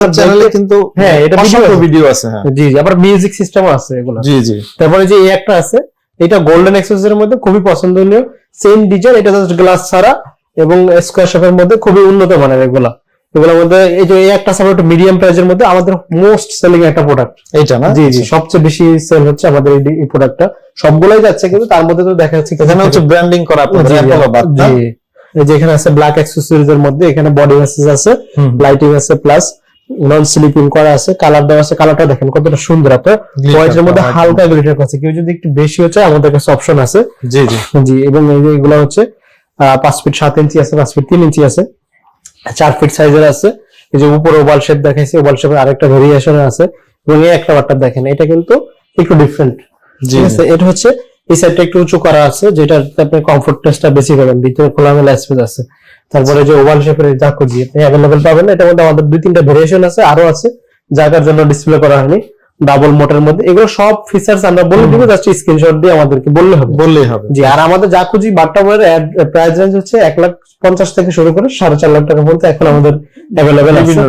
চ্যানেলে কিন্তু হ্যাঁ, এটা অসংখ্য ভিডিও আছে। হ্যাঁ। জি জি আবার মিউজিক সিস্টেমও আছে এগুলো। জি জি। তারপরে যে এই একটা আছে এটা গোল্ডেন এক্সেসের মধ্যে খুবই পছন্দনীয়। সেম ডিজাইন এটা জাস্ট গ্লাস ছাড়া এবং স্কোয়ার শেপের মধ্যে খুবই উন্নত মানের এগুলা। এগুলোর মধ্যে এই যে একটা সাপোর্ট মিডিয়াম প্রাইজের মধ্যে আমাদের মোস্ট সেলিং একটা প্রোডাক্ট না? জি জি সবচেয়ে বেশি সেল হচ্ছে আমাদের এই- প্রোডাক্টটা সবগুলাই যাচ্ছে কিন্তু তার মধ্যে তো দেখা যাচ্ছে এখানে হচ্ছে ব্র্যান্ডিং করা আপনাদের জি, বাদ জি। এই আছে ব্ল্যাক অ্যাক্সেসরিজ এর মধ্যে এখানে বডি আছে লাইটিং আছে প্লাস নন স্লিপিং করা আছে কালার দেওয়া আছে কালারটা দেখেন কতটা সুন্দর আপনার হোয়াইটের মধ্যে হালকা গ্লিটার আছে কেউ যদি একটু বেশিও চায় আমাদের কাছে অপশন আছে। জি জি। জি এবং এই যে এগুলো হচ্ছে পাঁচ ফিট সাত ইঞ্চি আছে পাঁচ ফিট তিন ইঞ্চি আছে। চার ফিট সাইজের আছে। এই যে উপরে ওভাল শেপ দেখাইছে ওভাল শেপের আরেকটা ভেরিয়েশন আছে। এবং এই একটা বাট্টা দেখেন এটা কিন্তু একটু ডিফারেন্ট জি। এটা হচ্ছে এই সাইডটা একটু উঁচু করা আছে যেটা আপনি কমফোর্ট টেস্টটা বেশি পাবেন ভিতরে খোলামেলা স্পেস আছে। তারপরে যে ওভাল শেপের জাকো জি আপনি অ্যাভেলেবেল পাবেন এটার মধ্যে আমাদের দুই তিনটা ভেরিয়েশন আছে আরও আছে জায়গার জন্য ডিসপ্লে করা হয়নি ডাবল মোটরের মধ্যে। এগুলো সব ফিচার্স আমরা বলে দিব জাস্ট স্ক্রিনশট দিয়ে আমাদেরকে বললে হবে। বললেই হবে। জি আর আমাদের জাকুজি বাট্টা বইয়ের প্রাইস রেঞ্জ হচ্ছে এক লাখ পঞ্চাশ থেকে শুরু করে সাড়ে চার লাখ টাকা পর্যন্ত এখন আমাদের অ্যাভেলেবেল আছে।